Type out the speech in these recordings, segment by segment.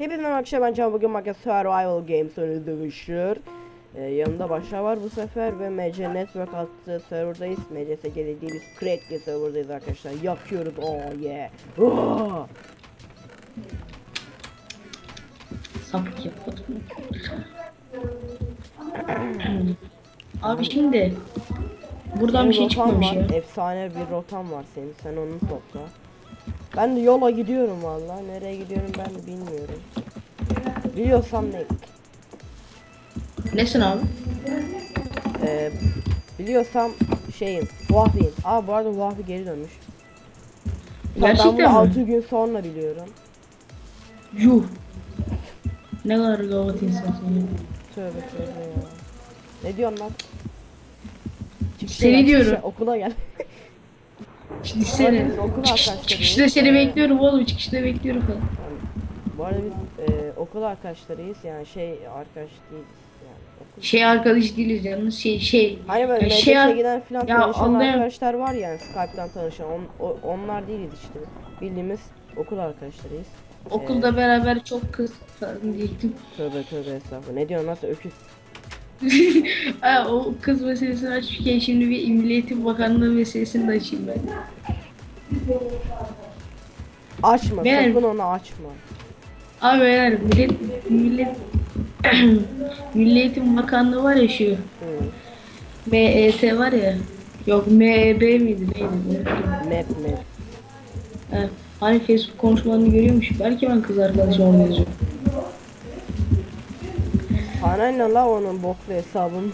Hepinize arkadaşlar ben Can bugün Minecraft Survival Games oyunu dövüşür. Ee, yanımda Başar var bu sefer ve MC Network adlı serverdayız. MCSG dediğimiz crackli serverdayız arkadaşlar. Yapıyoruz oh yeah. Oh! Yapmadım. Abi şimdi buradan bir şey Senin rotan çıkmamış var, ya. Efsane bir rotan var senin. Sen onu topla. Ben de yola gidiyorum valla. Nereye gidiyorum ben de bilmiyorum. Biliyorsam ne? Nesin abi? Ee, biliyorsam şeyim. Vahvi'yim. Aa bu arada Vahvi geri dönmüş. ben Gerçekten bunu mi? 6 gün sonra biliyorum. Yuh. Ne kadar gavat insansın ya. Tövbe tövbe ya. Ne diyorsun lan? Çıkışta Seni diyorum. okula gel. Şimdi Bu arada seni biz okul çıkış, arkadaşlarıyız. çıkışta seni bekliyorum oğlum çıkışta bekliyorum falan. Bu arada biz e, okul arkadaşlarıyız yani şey arkadaş değiliz yani okul. Şey arkadaş değiliz yalnız şey şey. Hani böyle Ya MCS'e şey ar- giden falan Ya tanışan anlayam- arkadaşlar var yani Skype'tan tanışan on, o- onlar değiliz işte. Bildiğimiz okul arkadaşlarıyız. Okulda beraber çok kız falan diyecektim. Tövbe tövbe estağfurullah. Ne diyorsun nasıl öküz? ha, o kız meselesini açmışken şimdi bir Eğitim Bakanlığı meselesini de açayım ben. Açma Ben- sakın onu açma. Abi eğer millet, millet Milli Eğitim Bakanlığı var ya şu Hı. MET var ya Yok MEB miydi neydi unuttum. Map map. Ha, Hani Facebook konuşmalarını görüyormuş belki ben kız arkadaşım orada yazıyorum Ne la onun boklu hesabın?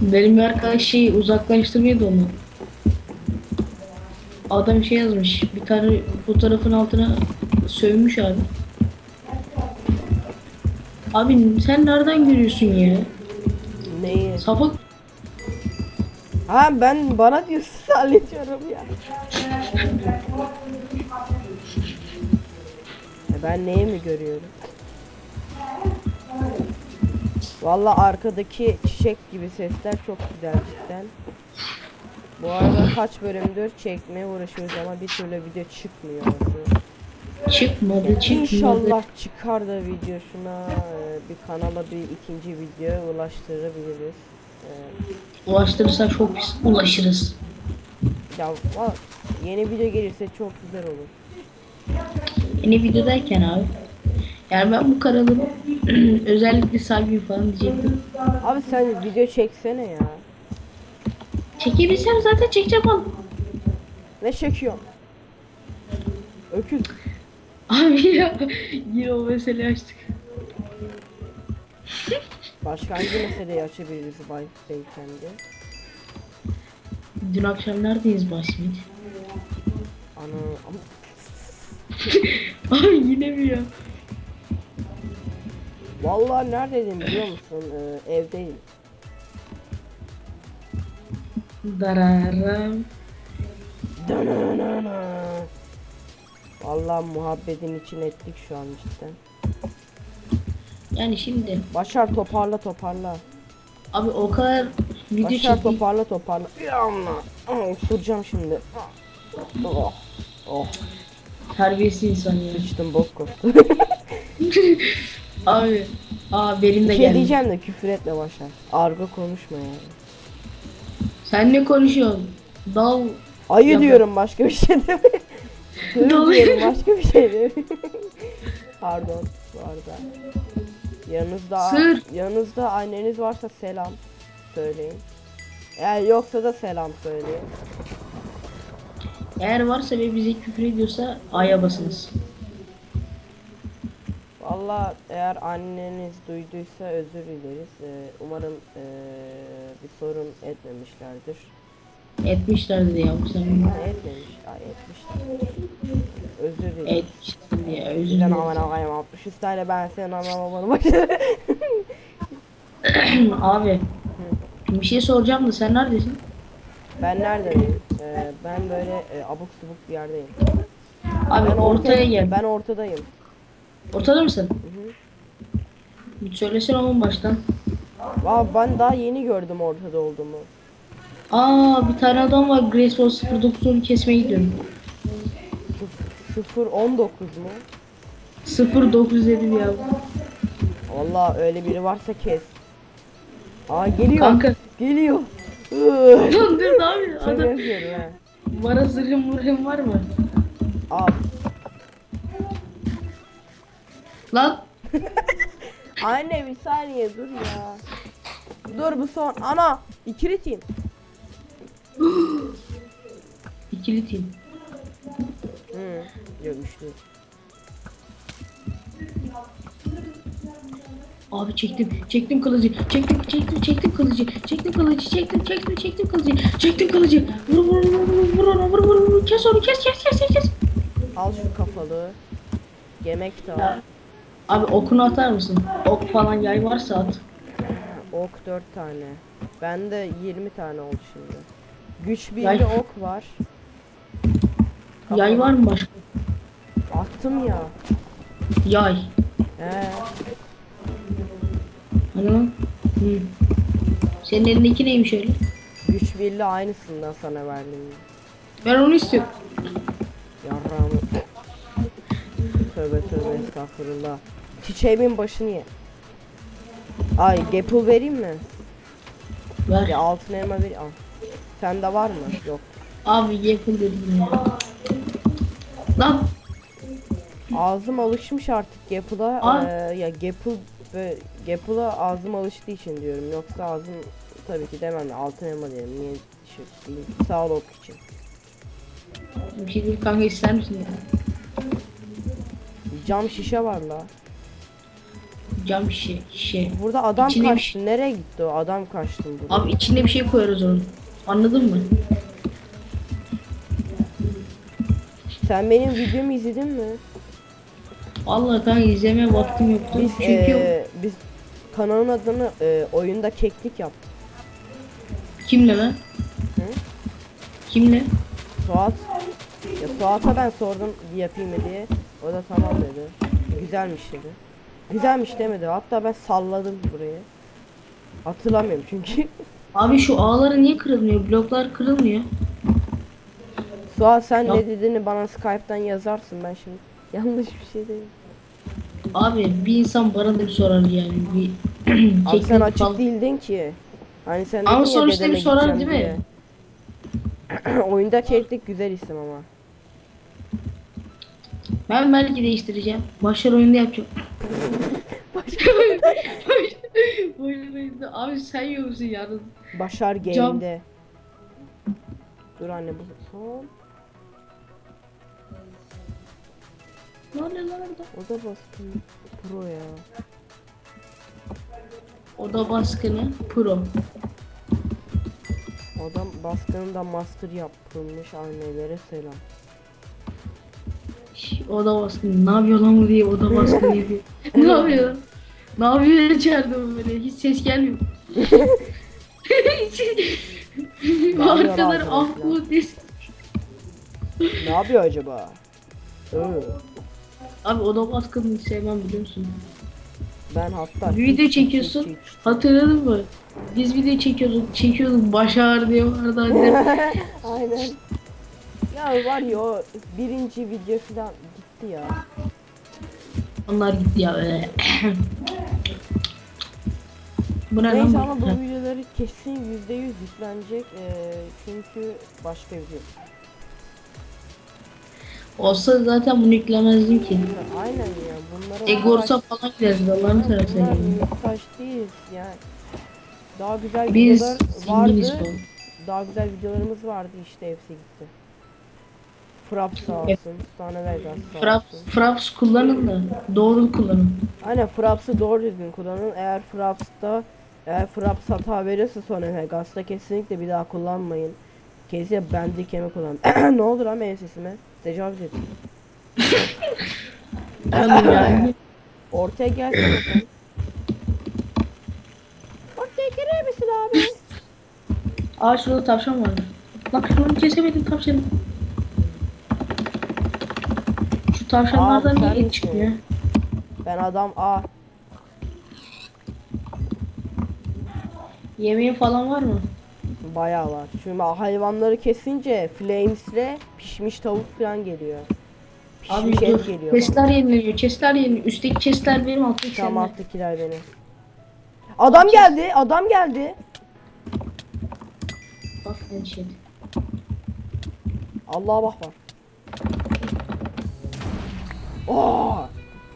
Benim bir arkadaş şey uzaklaştırmıyordu onu Adam şey yazmış bir tane fotoğrafın altına sövmüş abi Abi sen nereden görüyorsun ya? Neyi? Sapık Ha ben bana diyorsun zannediyorum ya. Ben neyi mi görüyorum? Valla arkadaki çiçek gibi sesler çok güzel cidden. Bu arada kaç bölümdür çekmeye uğraşıyoruz ama bir türlü video çıkmıyor. çıkmadı çıkmadı İnşallah çıkar da video şuna e, bir kanala bir ikinci video ulaştırabiliriz. E, Ulaştırırsak çok ulaşırız. Ya yeni video gelirse çok güzel olur. Yeni video derken abi. Yani ben bu kanalı özellikle sahibi falan diyecektim. Abi sen video çeksene ya. Çekebilsem zaten çekeceğim oğlum. Ne çekiyorsun? Öküz. Abi ya yine o meseleyi açtık. Başka hangi meseleyi açabiliriz Bay Beyefendi? Dün akşam neredeyiz Basmit? Ana ama Abi yine mi ya? vallahi neredeydim biliyor musun? Ee, evdeyim. Dararam. Dananana. Vallahi muhabbetin için ettik şu an cidden. Yani şimdi Başar toparla toparla. abi o kadar video Başar çektik. toparla toparla. Ya Allah. Osuracağım şimdi. Oh. Oh. Terbiyesiz insan ya. Sıçtım bok koptu. Abi. Aa benim de şey geldi. diyeceğim de küfür etme Başar. Argo konuşma yani. Sen ne konuşuyorsun? Dal. Ayı Yapma. diyorum başka bir şey. Sığır Dolu- diyorum başka bir şey demiyorum. Pardon bu arada. Yanınızda Sığır. yanınızda anneniz varsa selam söyleyin. Eğer yoksa da selam söyleyin. Eğer varsa ve bize küfür ediyorsa A'ya basınız. Valla eğer anneniz duyduysa özür dileriz. Ee, umarım ee, bir sorun etmemişlerdir. Etmişlerdi ya bu sen. Ha, etmemiş. Ay etmişler. Özür dilerim. Etmişlerdi ya özür dilerim. aman aman 60 üstüyle ben senin aman başlarım. Abi. Bir şey soracağım da sen neredesin? Ben neredeyim? Ee, ben böyle e, abuk subuk bir yerdeyim. Abi ben ortaya gel. Ben ortadayım. Ortada mısın? Hı hı. Bir söylesene oğlum baştan. Aa, ben daha yeni gördüm ortada olduğumu. Aa bir tane adam var Grace 09'unu kesmeye gidiyorum. 019 mu? 0907 ya. Valla öyle biri varsa kes. Aa geliyor. Kanka. Geliyor. Iıı. Dur dur ne yapıyorsun? Şaka Adam. Bana zırhım mırhım var mı? Al. Lan. Anne bir saniye dur ya. Dur bu son. Ana. İkili team. İkili team. Hı. Yok üçlü. Abi çektim, çektim kılıcı, çektim, çektim, çektim kılıcı, çektim kılıcı, çektim, çektim, çektim kılıcı, çektim kılıcı. Vur vur vur vur vur onu, vur vur vur, kes onu, kes kes kes kes. kes. Al şu kafalı. Yemek de al. Abi okunu atar mısın? Ok falan yay varsa at. Ok 4 tane. Bende 20 tane oldu şimdi. Güç bilgi Yay. ok var. Yay var mı başka? Attım ya. Yay. He. Hani lan? Hı. Senin elindeki neymiş öyle? Güç birliği aynısından sana verdim. Ben onu istiyorum. Yarrağımı. Tövbe tövbe estağfurullah. Çiçeğimin başını ye. Ay gapple vereyim mi? Ver. Ya altın elma ver. Al. Sende var mı? Yok. Abi yapın dedim ya. Lan Ağzım alışmış artık Gapple'a. Aa. Ee, ya Gapple ve Gapple'a ağzım alıştığı için diyorum. Yoksa ağzım tabii ki demem. Altın elma derim. Niye şey diyeyim. Sağ ol ok için. bir şey değil kanka ister misin ya? Cam şişe var la. Cam şişe, şişe. Burada adam İçine bir kaçtı. Nereye gitti o? Adam kaçtı burada. Abi içine bir şey koyarız onun. Anladın mı? Sen benim videomu izledin mi? Vallahi kanka izlemeye vaktim yoktu. Biz Çünkü eee, biz kanalın adını eee, oyunda keklik yaptık. kimle lan? Hı? Kimle? Suat ya Suat'a ben sordum yapayım mı diye. O da tamam dedi. Güzelmiş dedi. Güzelmiş demedi. Hatta ben salladım burayı. Hatırlamıyorum çünkü. Abi şu ağları niye kırılmıyor? Bloklar kırılmıyor. Suat sen Ya- ne dediğini bana Skype'tan yazarsın ben şimdi. Yanlış bir şey değil. Abi bir insan bana da bir sorar yani. Bir Abi sen açık falan. değildin ki. Hani sen Ama dedin ya sonuçta bir sorar gideceğim değil mi? diye. Oyunda keklik güzel isim ama. Ben belki değiştireceğim. Başlar oyunda yapacağım. Başlar oyunda. Abi sen yiyor musun yalnız? Başar Game'de. Dur anne bu son. Ne oluyor lan orada? O da bastım. Pro ya. Oda baskını pro. Adam baskınında master yapılmış annelere selam. Şş, Oda baskını. Ne yapıyor lan bu diye oda baskını yapıyor. ne yapıyor? Ne yapıyor içeride bu böyle? Hiç ses gelmiyor. Arkadan ah bu. Ne yapıyor acaba? Ee, Abi oda baskını sevmem biliyor musun? ben hatta video hiç- çekiyorsun. hiç- hiç- Hatırladın mı? Biz video çekiyorduk, çekiyorduk baş ağrı diye vardı annem. Aynen. Ya var ya o birinci video falan gitti ya. Onlar gitti ya öyle. Bu ne Neyse ama bu videoları kesin yüzde yüz yüklenecek ee, çünkü başka video. Olsa zaten bunu yüklemezdim ki. Aynen ya bunlara Egorsa falan gideriz Allah'ını seversen. Bunlar muhtaç değiliz yani. Daha güzel Biz videolar vardı. Daha güzel videolarımız vardı işte hepsi gitti. Fraps sağ olsun. Evet. Sana Vegas sağ Fraps, olsun. Fraps kullanın da doğru kullanın. Aynen Fraps'ı doğru düzgün kullanın. Eğer Fraps'ta eğer Fraps hata verirse sonra Vegas'ta kesinlikle bir daha kullanmayın. Kesinlikle bandikemi kullan. ne olur lan benim sesime? Tecavüz et. Canım yani. Ortaya sen. Ortaya girer misin abi? Aa şurada tavşan vardı. Bak şunu kesemedim tavşanı. Şu tavşanlardan niye et çıkmıyor? Ben adam A. Yemeğin falan var mı? Bayağı var. Çünkü hayvanları kesince flames'le pişmiş tavuk falan geliyor. Abi Bir şey dur. geliyor Chestler yenileniyor. Chestler yenileniyor. Üstteki chestler benim alttaki Tamam alttakiler benim. Adam geldi, adam geldi. Bak ne şey. Allah'a bak var. Oo!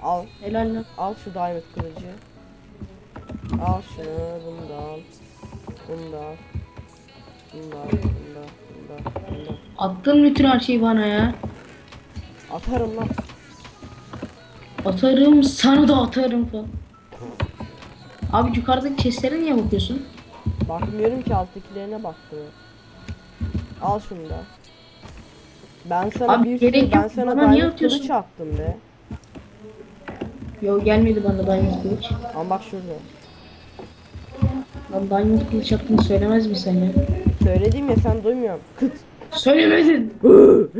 Al, Helal lan. al şu diamond kılıcı. Al şunu, bunu da al. Bunu da al. Attın bütün her şeyi bana ya. Atarım lan. Atarım sana da atarım falan. Abi yukarıdaki chestlere niye bakıyorsun? Bakmıyorum ki alttakilerine baktım. Al şunu da. Ben sana Abi bir gerek ben yok, sana bana niye diamond atıyorsun? kılıç attım be. Yo gelmedi bana diamond kılıç. Ama bak şurada. Lan diamond kılıç attığını söylemez mi sen ya? Söyledim ya sen duymuyorsun. Kıt. Söylemedin.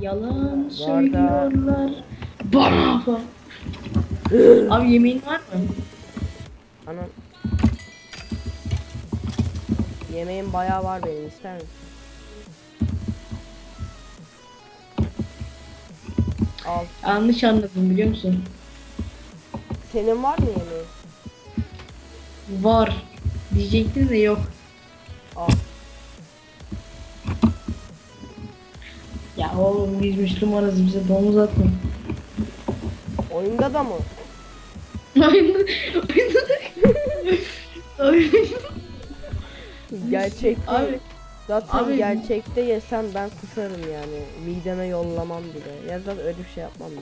Yalan söylüyorlar. Bana. Abi yemeğin var mı? Anam. Yemeğim bayağı var benim ister misin? Al. Yanlış anladım biliyor musun? Senin var mı yemeğin? Var. Diyecektim de yok. Al. Ya oğlum biz Müslümanız bize domuz atma. Oyunda da mı? Oyunda, oyunda da. Gerçekte. Abi, zaten abi- gerçekte yesem ben kusarım yani. Mideme yollamam bile. Ya da öyle bir şey yapmam bile.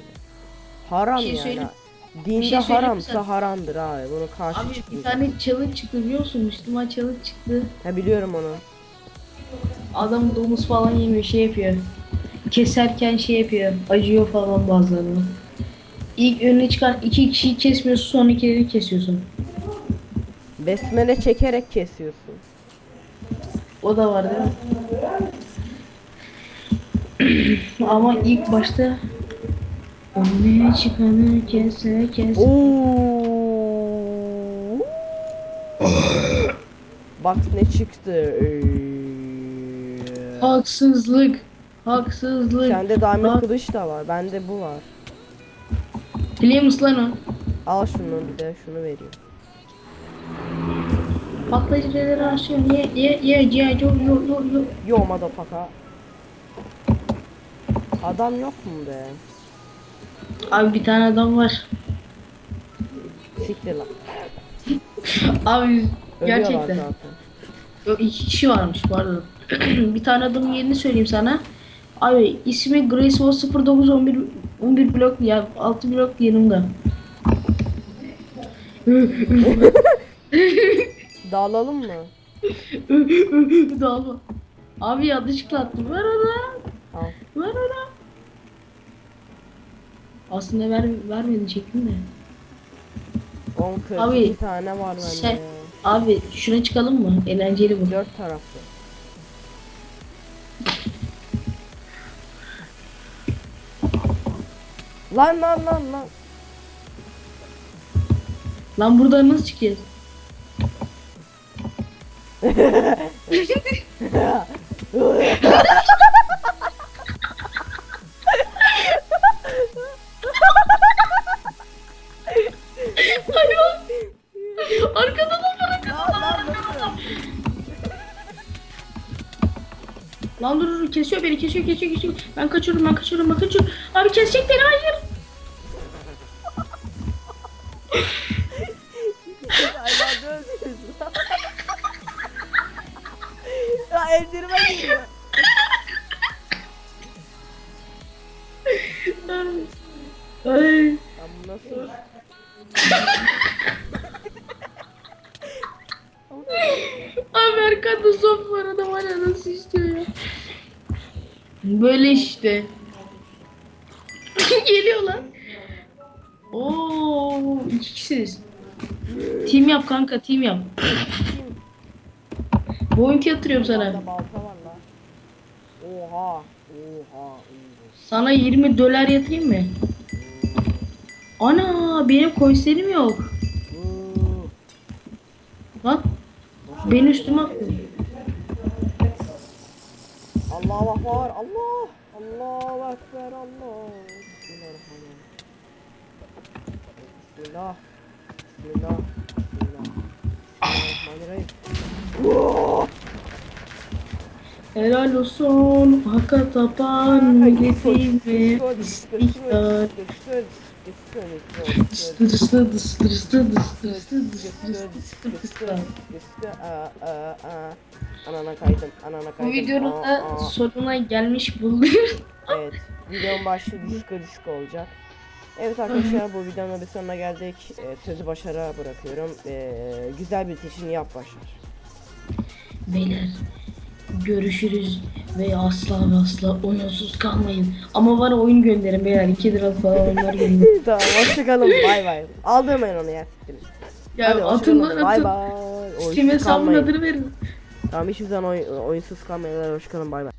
Haram şey yani. söyleyeyim- Dinde şey haramsa haramdır abi. Bunu karşı Abi bir tane challenge çıktı biliyor musun? Müslüman challenge çıktı. Ha biliyorum onu. Adam domuz falan yemiyor şey yapıyor. Keserken şey yapıyor. Acıyor falan bazılarına. İlk önüne çıkan iki kişiyi kesmiyorsun sonrakileri kesiyorsun. Besmele çekerek kesiyorsun. O da var değil mi? Ama ilk başta önüne çıkanı kese kes. Oo. Bak ne çıktı. Haksızlık. Haksızlık. Sende diamond Bak. kılıç da var. Bende bu var. Musun lan o? Al şunu bir de şunu vereyim. Patlayıcı regenerasyon ye ye ye ye yo yo yo yo. Yo motherfucker. Adam yok mu be? Abi bir tane adam var. Siktir lan. Abi Ölüyorlar gerçekten. zaten. Yok iki kişi varmış pardon. bir tane adamın yerini söyleyeyim sana. Abi ismi Grace Wall 0911 11 blok ya 6 blok yanımda. Dağılalım mı? Dağılma. Abi yanlışlıkla attım. Ver ona. Al. Ver ona. Aslında ver, vermedi çektim de. 10 40 Abi, bir tane var bende. sen- Abi şuna çıkalım mı? Eğlenceli bu. Dört taraflı. Lan lan lan lan. Lan buradan nasıl çıkacağız? kesiyor beni kesiyor kesiyor kesiyor. Ben kaçıyorum ben kaçıyorum ben kaçıyorum. Abi kesecek beni hayır. Ya eldirime giriyor. Geliyor lan. Oo, iki kişisiniz. Team yap kanka team yap. Bu oyunki yatırıyorum sana. Balta var lan. Oha. Oha. Sana 20 dolar yatırayım mı? Ana benim koyslerim yok. Lan beni üstüme attı. Allah var Allah Allah ekber Allah Bismillahirrahmanirrahim Bismillah Bismillah. Bismillah Bismillahirrahmanirrahim Helal olsun Hakka tapan milletime istiklal Dıstı dıstı dıstı dıstı dıstı dıstı dıstı dıstı dıstı Anana kaydım, anana Bu kaydım. videonun Aa, da sonuna gelmiş bulunuyoruz. Evet, videonun başlığı disko disko olacak. Evet arkadaşlar bu videonun bir sonuna geldik. Ee, sözü başara bırakıyorum. Ee, güzel bir seçim yap başar. Beyler görüşürüz ve asla ve asla oyunsuz kalmayın. Ama var oyun gönderin beyler 2 lira falan oyunlar gönderin. tamam hoşçakalın bay bay. Aldırmayın onu ya. Ya Hadi atın lan Bay atın. bay. Steam Oyunsuz hesabının adını verin. Tamam hiçbir zaman oy- oyunsuz kalmayın. Hoşçakalın bay bay.